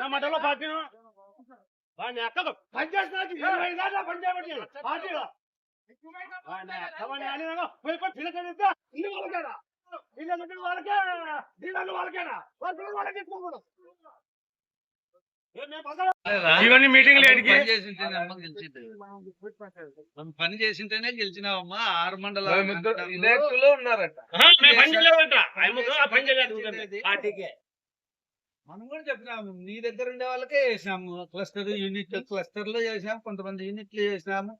నా మటలో పాతిను. వాడిని ఎక్కడ? పని చేస్తున్నాడు. ఇరవై దాకా పని చేయబట్టి. పాతిలో. వాడిని ఎక్కడ వాడిని పోయి పోయి పిల్ల చదివితే ఇల్లు వాళ్ళకేనా? ఇల్లు వాళ్ళకే? వాళ్ళకేనా? వాళ్ళ వాళ్ళకి ఇచ్చుకోకూడదు. ఇవన్నీ మీటింగ్లు పని ఎడికి చేసింటేనే అమ్మ గెలిచింది మనం పని చేసింటేనే గెలిచినావమ్మా ఆరు మండలాలు ఉన్నారట మనం కూడా చెప్పినాము నీ దగ్గర ఉండే వాళ్ళకే చేసినాము క్లస్టర్ యూనిట్ క్లస్టర్లో చేసినాము కొంతమంది యూనిట్లు చేసినాము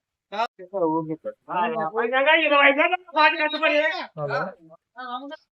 ఇరవై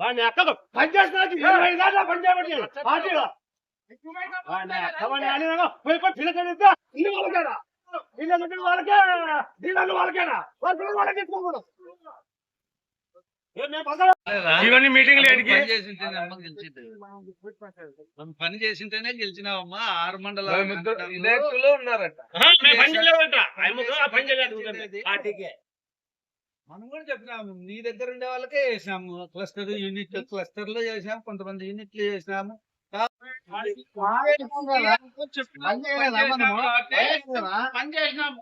వాడిని ఎక్కడ? పని చేస్తున్నాడు. ఇరవై దాకా పని చేయబట్టి. పార్టీలో. వాడిని ఎక్కడ వాడిని ఆడినాగో. పోయి పోయి పిల్ల చదివితే ఇల్లు వాళ్ళకేనా? ఇల్లు ఎందుకు వాళ్ళకే? ఇల్లు వాళ్ళకేనా? వాళ్ళ పిల్లలు వాళ్ళకి ఇచ్చుకోకూడదు. ఏం మేము పక్కన- ఇవన్నీ మీటింగ్లు పని చేసింటేనే గెలిచినావమ్మా ఆరు మండలాలు ఉన్నారట పని చేయలేదు. పార్టీకి మనం కూడా చెప్పినాము నీ దగ్గర ఉండే వాళ్ళకే చేసినాము. క్లస్టర్ యూనిట్ క్లస్టర్లో చేసినాము కొంతమంది యూనిట్లు చేసినాము. పని చేసినాము.